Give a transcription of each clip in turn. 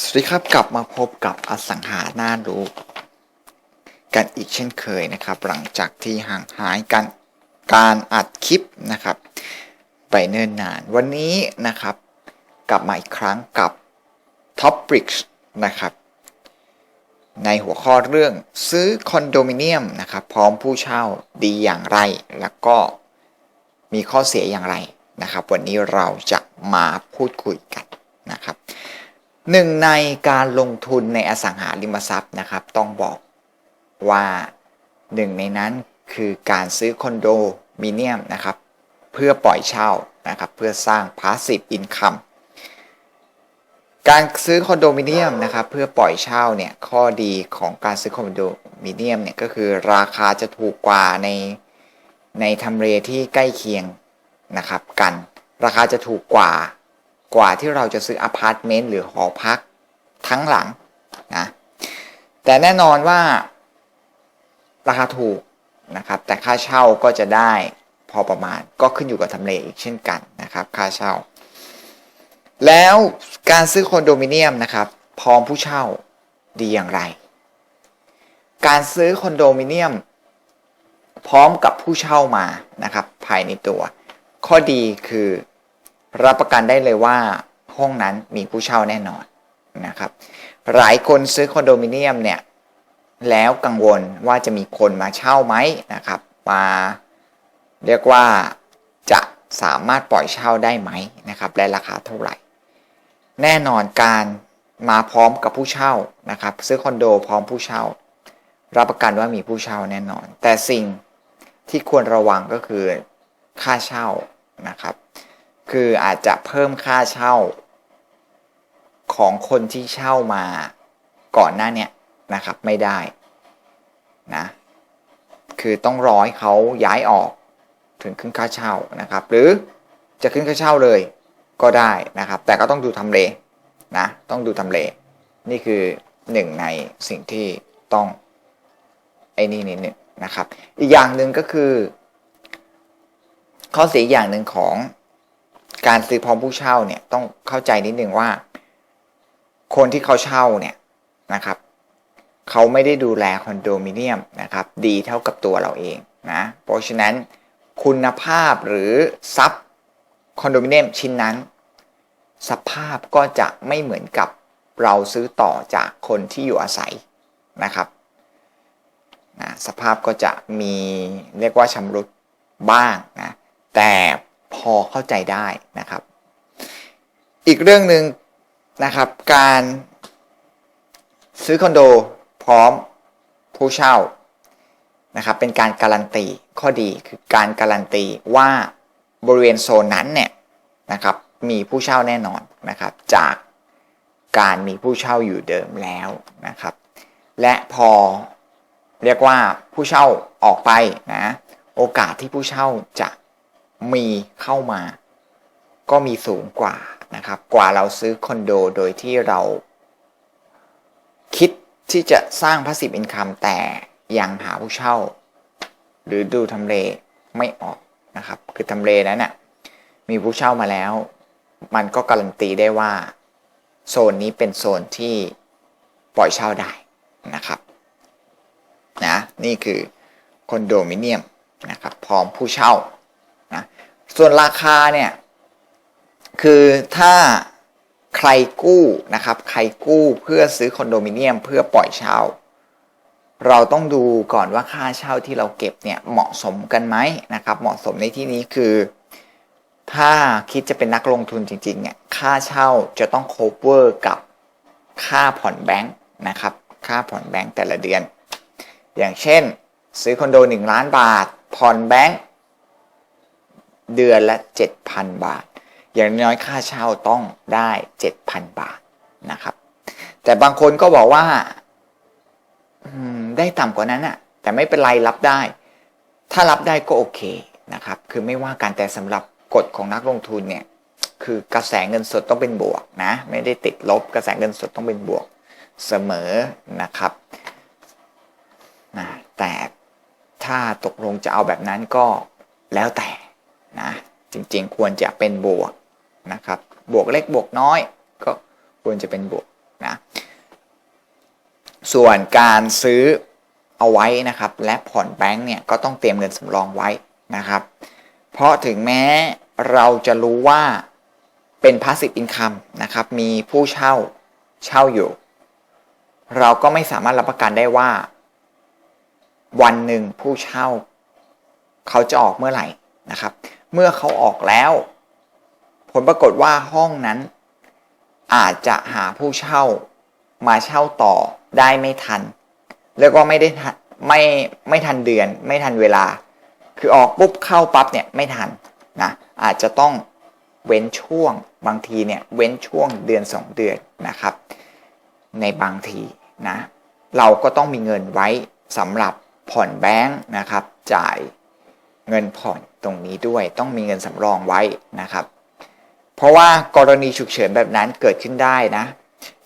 สวัสดีครับกลับมาพบกับอสังหาหน้ารู้ กันอีกเช่นเคยนะครับ หลังจากที่ห่างหายกันการอัดคลิปนะครับไปเนิ่นนาน วันนี้นะครับ กลับมาอีกครั้งกับ Topics นะครับ ในหัวข้อเรื่องซื้อคอนโดมิเนียมนะครับ พร้อมผู้เช่าดีอย่างไร แล้วก็มีข้อเสียอย่างไรนะครับ วันนี้เราจะมาพูดคุยกันนะครับ หนึ่งในการลงทุนในอสังหาริมทรัพย์นะครับ ต้องบอกว่าหนึ่งในนั้นคือการซื้อคอนโดมิเนียมนะครับ เพื่อปล่อยเช่านะครับ เพื่อสร้าง passive income การซื้อคอนโดมิเนียมนะครับเพื่อปล่อยเช่าเนี่ยข้อดีของการซื้อคอนโดมิเนียมเนี่ยก็คือราคาจะถูกกว่าในในทำเลที่ใกล้เคียงนะครับกัน ราคาจะถูกกว่า กว่าที่เราจะซื้ออพาร์ตเมนต์หรือหอพักทั้งหลังนะแต่แน่นอนว่าราคาถูกนะครับ แต่ค่าเช่าก็จะได้พอประมาณก็ขึ้นอยู่กับทำเลอีกเช่นกันนะครับ ค่าเช่า แล้วการซื้อคอนโดมิเนียมนะครับ พร้อมผู้เช่าดีอย่างไร การซื้อคอนโดมิเนียม พร้อมกับผู้เช่ามานะครับ ภายในตัว ข้อดีคือ รับประกันได้เลยว่าห้องนั้นมีผู้เช่าแน่นอนนะครับ หลายคนซื้อคอนโดมิเนียมเนี่ยแล้วกังวลว่าจะมีคนมาเช่าไหมนะครับ มาเรียกว่าจะสามารถปล่อยเช่าได้ไหมนะครับ และราคาเท่าไหร่ แน่นอนการมาพร้อมกับผู้เช่านะครับ ซื้อคอนโดพร้อมผู้เช่า รับประกันว่ามีผู้เช่าแน่นอน แต่สิ่งที่ควรระวังก็คือค่าเช่านะครับ คืออาจจะเพิ่มค่าเช่า ของคนที่เช่ามาก่อนหน้าเนี้ยนะครับไม่ได้นะคือต้องรอให้เขาย้ายออกถึงขึ้นค่าเช่านะครับ หรือจะขึ้นค่าเช่าเลยก็ได้นะครับ แต่ก็ต้องดูทำเลนะต้องดูทำเล นี่คือหนึ่งในสิ่งที่ต้องไอ้นี่นิดหนึ่งนะครับ อีกอย่างหนึ่งก็คือ ข้อเสียอย่างหนึ่งของ การซื้อพร้อมผู้เช่าเนี่ยต้องเข้าใจนิดนึงว่า คนที่เขาเช่าเนี่ยนะครับเขาไม่ได้ดูแลคอนโดมิเนียมนะครับดีเท่ากับตัวเราเองนะเพราะฉะนั้นคุณภาพหรือทรัพย์คอนโดมิเนียมชิ้นนั้น สภาพก็จะไม่เหมือนกับเราซื้อต่อจากคนที่อยู่อาศัยนะครับนะสภาพก็จะมีเรียกว่าชำรุดบ้างนะแต่ พอเข้าใจได้นะครับ อีกเรื่องหนึ่งนะครับ การซื้อคอนโดพร้อมผู้เช่านะครับเป็นการการันตีข้อดีคือการการันตีว่าบริเวณโซนนั้นเนี่ยนะครับมีผู้เช่าแน่นอนนะครับ จากการมีผู้เช่าอยู่เดิมแล้วนะครับ และพอเรียกว่าผู้เช่าออกไปนะโอกาสที่ผู้เช่าจะ มีเข้ามา ก็มีสูงกว่านะครับ กว่าเราซื้อคอนโดโดยที่เรา คิดที่จะสร้างพาสซีฟอินคัมแต่ยังหาผู้เช่า หรือดูทำเลไม่ออกนะครับ คือทำเลนั้นน่ะมีผู้เช่ามาแล้ว มันก็การันตีได้ว่า โซนนี้เป็นโซนที่ปล่อยเช่าได้นะครับนะนี่คือคอนโดมิเนียมนะครับพร้อมผู้เช่า ส่วนราคาเนี่ย คือถ้าใครกู้นะครับ ใครกู้เพื่อซื้อคอนโดมิเนียมเพื่อปล่อยเช่า เราต้องดูก่อนว่าค่าเช่าที่เราเก็บเนี่ยเหมาะสมกันไหมนะครับ เหมาะสมในที่นี้คือ ถ้าคิดจะเป็นนักลงทุนจริงๆเนี่ยค่าเช่าจะต้อง cover กับค่าผ่อนแบงค์นะครับ ค่าผ่อนแบงค์แต่ละเดือน อย่างเช่น ซื้อคอนโด 1 ล้านบาท ผ่อนแบงค์ เดือนละ 7,000 บาท อย่างน้อยค่าเช่าต้องได้ 7,000 บาทนะครับ แต่บางคนก็บอกว่าได้ต่ำกว่านั้นอะแต่ไม่เป็นไรรับได้ ถ้ารับได้ก็โอเคนะครับ คือไม่ว่ากันแต่สำหรับกฎของนักลงทุนเนี่ยคือกระแสเงินสดต้องเป็นบวกนะ ไม่ได้ติดลบกระแสเงินสดต้องเป็นบวกเสมอนะครับนะแต่ถ้าตกลงจะเอาแบบนั้นก็แล้วแต่ นะจริงๆ ควรจะเป็นบวกนะครับบวกเล็กบวกน้อยก็ควรจะเป็นบวกนะส่วนการซื้อเอาไว้นะครับ และผ่อนแบงก์เนี่ยก็ต้องเตรียมเงินสำรองไว้นะครับ เพราะถึงแม้เราจะรู้ว่าเป็น passive income นะครับมีผู้เช่าเช่าอยู่ เราก็ไม่สามารถรับประกันได้ว่า วันหนึ่งผู้เช่า เขาจะออกเมื่อไหร่นะครับ เมื่อเขาออกแล้ว ผลปรากฏว่าห้องนั้น อาจจะหาผู้เช่ามาเช่าต่อได้ไม่ทัน แล้วก็ไม่ได้ไม่ไม่ทันเดือน ไม่ทันเวลา คือออกปุ๊บเข้าปั๊บเนี่ยไม่ทันนะอาจจะต้องเว้นช่วงบางทีเนี่ยเว้นช่วงเดือน 2 เดือนนะครับ ในบางทีนะเราก็ต้องมีเงินไว้สำหรับผ่อนแบงค์นะครับ จ่าย เงินผ่อนตรงนี้ด้วย ต้องมีเงินสำรองไว้นะครับ เพราะว่ากรณีฉุกเฉินแบบนั้นเกิดขึ้นได้นะ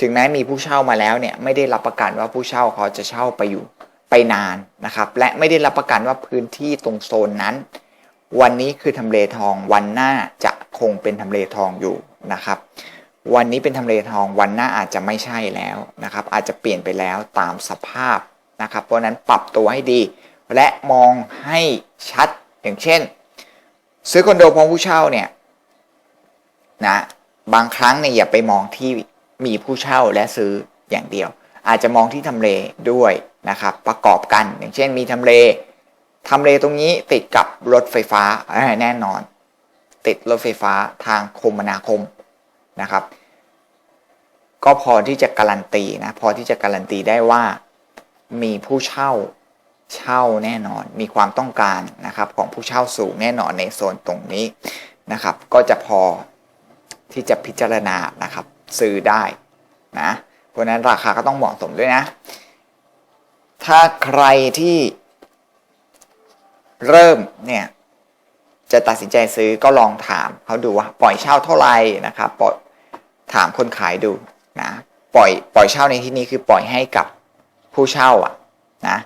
ถึงแม้มีผู้เช่ามาแล้วเนี่ยไม่ได้รับประกันว่าผู้เช่าเขาจะเช่าไปอยู่ไปนานนะครับ และไม่ได้รับประกันว่าพื้นที่ตรงโซนนั้น วันนี้คือทำเลทองวันหน้าจะคงเป็นทำเลทองอยู่นะครับ วันนี้เป็นทำเลทองวันหน้าอาจจะไม่ใช่แล้วนะครับ อาจจะเปลี่ยนไปแล้วตามสภาพนะครับ เพราะนั้นปรับตัวให้ดี และมองให้ชัด อย่างเช่น ซื้อคอนโดพร้อมผู้เช่าเนี่ยนะบางครั้งเนี่ยอย่าไปมองที่มีผู้เช่าและซื้ออย่างเดียว อาจจะมองที่ทำเลด้วยนะครับ ประกอบกันอย่างเช่นมีทำเลทำเลตรงนี้ติดกับรถไฟฟ้าแน่นอน ติดรถไฟฟ้าทางคมนาคมนะครับ ก็พอที่จะการันตีนะพอที่จะการันตีได้ว่ามีผู้เช่า เช่าแน่นอน มีความต้องการนะครับของผู้เช่าสูงแน่นอนในโซนตรงนี้นะครับ ก็จะพอที่จะพิจารณานะครับซื้อได้นะเพราะนั้นราคาก็ต้องเหมาะสมด้วยนะ ถ้าใครที่เริ่มเนี่ยจะตัดสินใจซื้อก็ลองถามเขาดูว่าปล่อยเช่าเท่าไหร่นะครับปล่อยถามคนขายดูนะปล่อยปล่อยเช่าในที่นี้คือปล่อยให้กับผู้เช่าอะนะ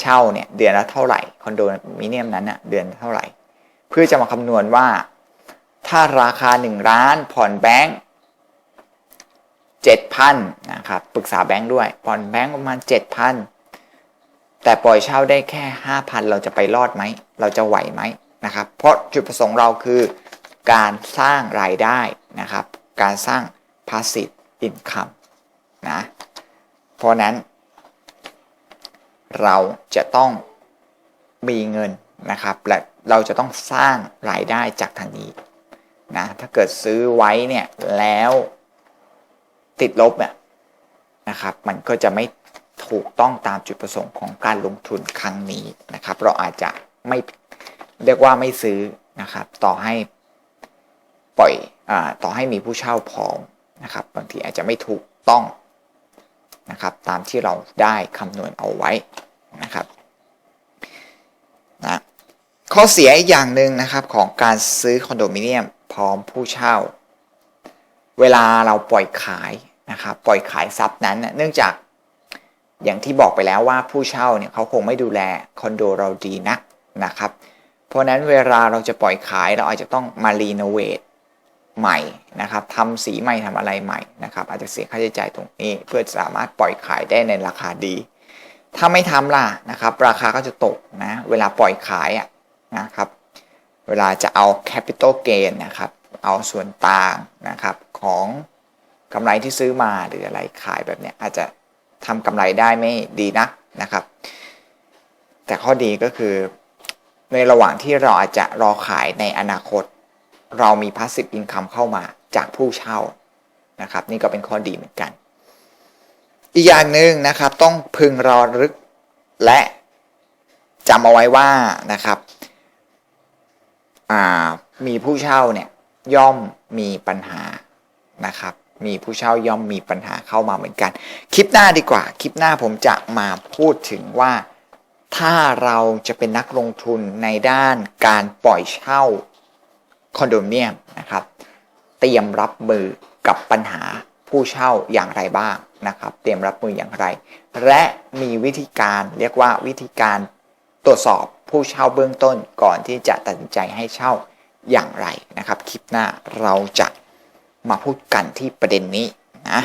เช่าเนี่ยเดือนละเท่าไหร่คอนโดมิเนียมนั้นอะเดือนเท่าไหร่ เพื่อจะมาคำนวณว่า ถ้าราคา 1 ล้านผ่อนแบงค์เจ็ดพันนะครับปรึกษาแบงค์ด้วย ผ่อนแบงค์ประมาณเจ็ดพันแต่ปล่อยเช่าได้แค่5,000เราจะไปรอดไหม เราจะไหวไหมนะครับเพราะจุดประสงค์เราคือการสร้างรายได้นะครับ การสร้าง passive income นะเพราะนั้น เราจะต้องมีเงินนะครับและเราจะต้องสร้างรายได้จากทางนี้นะถ้าเกิดซื้อไว้เนี่ยแล้วติดลบเนี่ยนะครับมันก็จะไม่ถูกต้องตามจุดประสงค์ของการลงทุนครั้งนี้นะครับ เราอาจจะไม่เรียกว่าไม่ซื้อนะครับ ต่อให้ปล่อยอต่อให้มีผู้เช่าพร้อมนะครับ บางทีอาจจะไม่ถูกต้อง นะครับตามที่เราได้คำนวณเอาไว้นะครับนะข้อเสียอีกอย่างหนึ่งนะครับของการซื้อคอนโดมิเนียมพร้อมผู้เช่า เวลาเราปล่อยขายนะครับปล่อยขายทรัพย์นั้นเนื่องจากอย่างที่บอกไปแล้วว่าผู้เช่าเนี่ยเขาคงไม่ดูแลคอนโดเราดีนักนะครับ เพราะนั้นเวลาเราจะปล่อยขายเราอาจจะต้องมารีโนเวท ใหม่นะครับทำสีใหม่ทำอะไรใหม่นะครับอาจจะเสียค่าใช้จ่ายตรงนี้ เพื่อสามารถปล่อยขายได้ในราคาดี ถ้าไม่ทำล่ะนะครับ ราคาก็จะตกนะเวลาปล่อยขายอะนะครับเวลาจะเอาแคปิตอลเกนนะครับเอาส่วนต่างนะครับของกำไรที่ซื้อมาหรืออะไรขายแบบเนี้ยอาจจะทำกำไรได้ไม่ดีนักนะครับ แต่ข้อดีก็คือในระหว่างที่เราอาจจะรอขายในอนาคต เรามี passive income เข้ามาจากผู้เช่านะครับ นี่ก็เป็นข้อดีเหมือนกัน อีกอย่างหนึ่งนะครับต้องพึงรอรึกและจำเอาไว้ว่านะครับมีผู้เช่าเนี่ยย่อมมีปัญหานะครับ มีผู้เช่าย่อมมีปัญหาเข้ามาเหมือนกัน คลิปหน้าดีกว่า คลิปหน้าผมจะมาพูดถึงว่าถ้าเราจะเป็นนักลงทุนในด้านการปล่อยเช่า คอนโดมิเนียมนะครับเตรียมรับมือกับปัญหาผู้เช่าอย่างไรบ้างนะครับ เตรียมรับมืออย่างไร และมีวิธีการเรียกว่าวิธีการตรวจสอบผู้เช่าเบื้องต้นก่อนที่จะตัดสินใจให้เช่าอย่างไรนะครับ คลิปหน้าเราจะมาพูดกันที่ประเด็นนี้นะ